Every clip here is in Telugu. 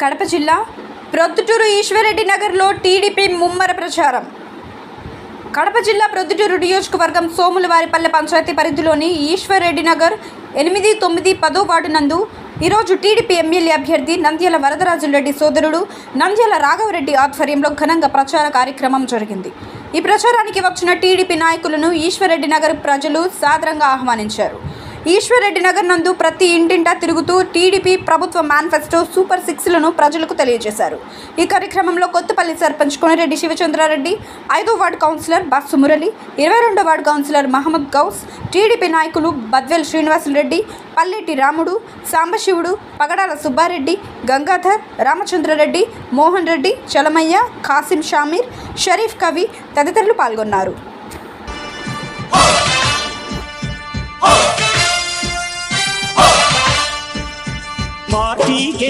కడప జిల్లా ప్రొద్దుటూరు ఈశ్వరెడ్డి నగర్లో టీడీపీ ముమ్మర ప్రచారం. కడప జిల్లా ప్రొద్దుటూరు నియోజకవర్గం సోములవారిపల్లె పంచాయతీ పరిధిలోని ఈశ్వర్రెడ్డి నగర్ ఎనిమిది తొమ్మిది పదో వార్డు నందు ఈరోజు టీడీపీ ఎమ్మెల్యే అభ్యర్థి నంద్యాల వరదరాజులరెడ్డి సోదరుడు నంద్యాల రాఘవరెడ్డి ఆధ్వర్యంలో ఘనంగా ప్రచార కార్యక్రమం జరిగింది. ఈ ప్రచారానికి వచ్చిన టీడీపీ నాయకులను ఈశ్వర్రెడ్డి నగర్ ప్రజలు సాదరంగా ఆహ్వానించారు. ఈశ్వరెడ్డి నగర్ నందు ప్రతి ఇంటింటా తిరుగుతూ టీడీపీ ప్రభుత్వ మేనిఫెస్టో సూపర్ సిక్స్లను ప్రజలకు తెలియజేశారు. ఈ కార్యక్రమంలో కొత్తపల్లి సర్పంచ్ కొనిరెడ్డి శివచంద్రారెడ్డి ఐదో వార్డు కౌన్సిలర్ బస్సు మురళి ఇరవై రెండో ward councillor Mohammed Ghouse TDP నాయకులు బద్వేల్ శ్రీనివాసులరెడ్డి పల్లెటి రాముడు సాంబశివుడు పగడాల సుబ్బారెడ్డి గంగాధర్ రామచంద్రరెడ్డి మోహన్ రెడ్డి చలమయ్య కాసిం షామీర్ షరీఫ్ కవి తదితరులు పాల్గొన్నారు.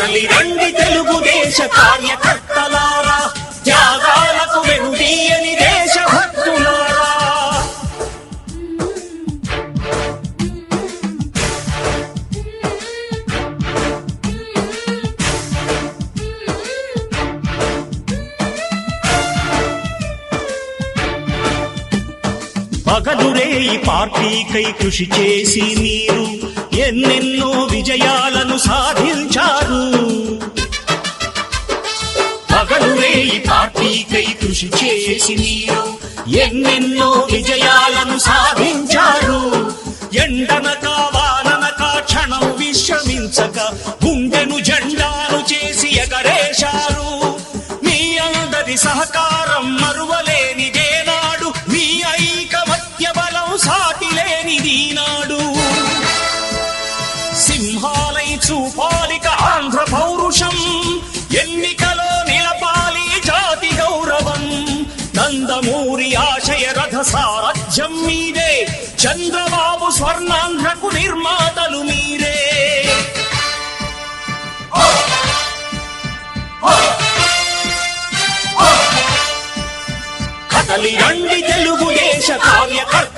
కదలి రండి తెలుగుదేశ కార్యకర్తలారా. త్యాగాలకు వెనుదీయని దేశభక్తులారా. పగలురే ఈ పార్టీకై కృషి చేసి మీరు ఎన్నెన్నో విజయాలను సాధించారు. పగలురే ఈ పార్టీకై కృషి చేసి మీరు ఎన్నెన్నో విజయాలను సాధించారు. ఎండనక వాననక క్షణం విశ్రమించక సింహాలై చూపాలిక ఆంధ్ర పౌరుషం. ఎన్నికలో నిలపాలి జాతి గౌరవం. నందమూరి ఆశయ రథ సారథ్యం మీరే చంద్రబాబు స్వర్ణాంధ్రకు నిర్మాతలు మీరే. కదలి రండి తెలుగుదేశ కార్యకర్త.